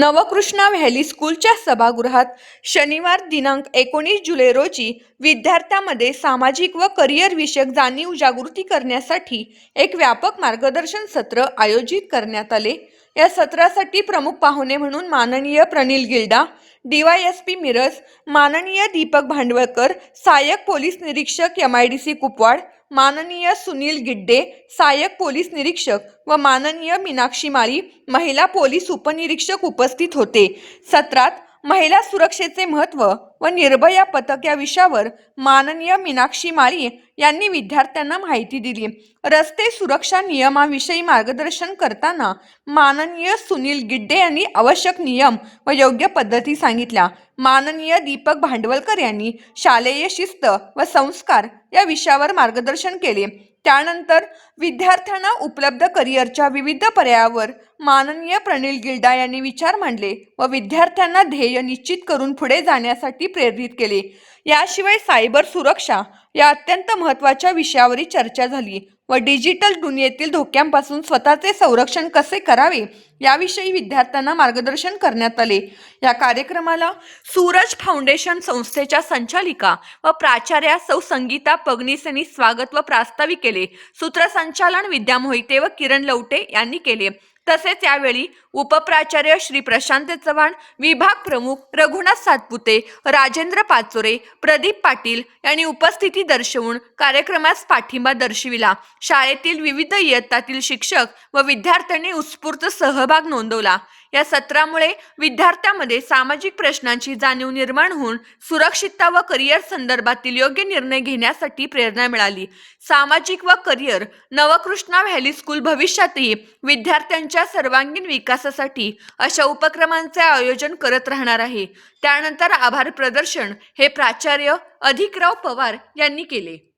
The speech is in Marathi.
नवकृष्णा व्हॅली स्कूलच्या सभागृहात शनिवार दिनांक एकोणीस जुलै रोजी विद्यार्थ्यांमध्ये सामाजिक व करिअर विषयक जाणीव जागृती करण्यासाठी एक व्यापक मार्गदर्शन सत्र आयोजित करण्यात आले. या सत्रासाठी प्रमुख पाहुणे म्हणून माननीय प्रनिल गिल्डा डीवायएसपी मिरज माननीय दीपक भांडवळकर सहाय्यक पोलीस निरीक्षक M I D C Kupwad माननीय सुनील गिड्डे सहाय्यक पोलीस निरीक्षक व माननीय मीनाक्षी माळी महिला पोलीस उपनिरीक्षक उपस्थित होते. सत्रात महिला सुरक्षेचे महत्त्व व निर्भया पथक या विषयावर माननीय मीनाक्षी माळी यांनी विद्यार्थ्यांना माहिती दिली. रस्ते सुरक्षा नियमाविषयी मार्गदर्शन करताना माननीय सुनील गिड्डे यांनी आवश्यक नियम व योग्य पद्धती सांगितल्या. माननीय दीपक भांडवलकर यांनी शालेय शिस्त व संस्कार या विषयावर मार्गदर्शन केले. त्यानंतर विद्यार्थ्यांना उपलब्ध करिअरच्या विविध पर्यायावर माननीय प्रणिल गिल्डा यांनी विचार मांडले व विद्यार्थ्यांना ध्येय निश्चित करून पुढे जाण्यासाठी प्रेरित केले. याशिवाय सायबर सुरक्षा या अत्यंत महत्त्वाच्या विषयावरही चर्चा झाली. व डिजिटल दुनियेतील धोक्यांपासून स्वतःचे संरक्षण कसे करावे याविषयी विद्यार्थ्यांना मार्गदर्शन करण्यात आले. या कार्यक्रमाला सूरज फाउंडेशन संस्थेच्या संचालिका व प्राचार्या सौ संगीता पगनीस यांनी स्वागत व प्रास्ताविक केले. सूत्रसंचालन विद्या मोहिते व किरण लवटे यांनी केले. तसेच यावेळी उपप्राचार्य श्री प्रशांत चव्हाण विभाग प्रमुख रघुनाथ सातपुते राजेंद्र पाचोरे प्रदीप पाटील यांनी उपस्थिती दर्शवून कार्यक्रमास पाठिंबा दर्शविला. शाळेतील विविध इयत्तातील शिक्षक व विद्यार्थ्यांनी उत्स्फूर्त सहभाग नोंदवला. या सत्रामुळे विद्यार्थ्यांमध्ये सामाजिक प्रश्नांची जाणीव निर्माण होऊन सुरक्षितता व करिअर संदर्भातील योग्य निर्णय घेण्यासाठी प्रेरणा मिळाली. सामाजिक व करिअर नवकृष्णा व्हॅली स्कूल भविष्यातही विद्यार्थ्यांच्या सर्वांगीण विकासासाठी अशा उपक्रमांचे आयोजन करत राहणार आहे. त्यानंतर आभार प्रदर्शन हे प्राचार्य अधिकराव पवार यांनी केले.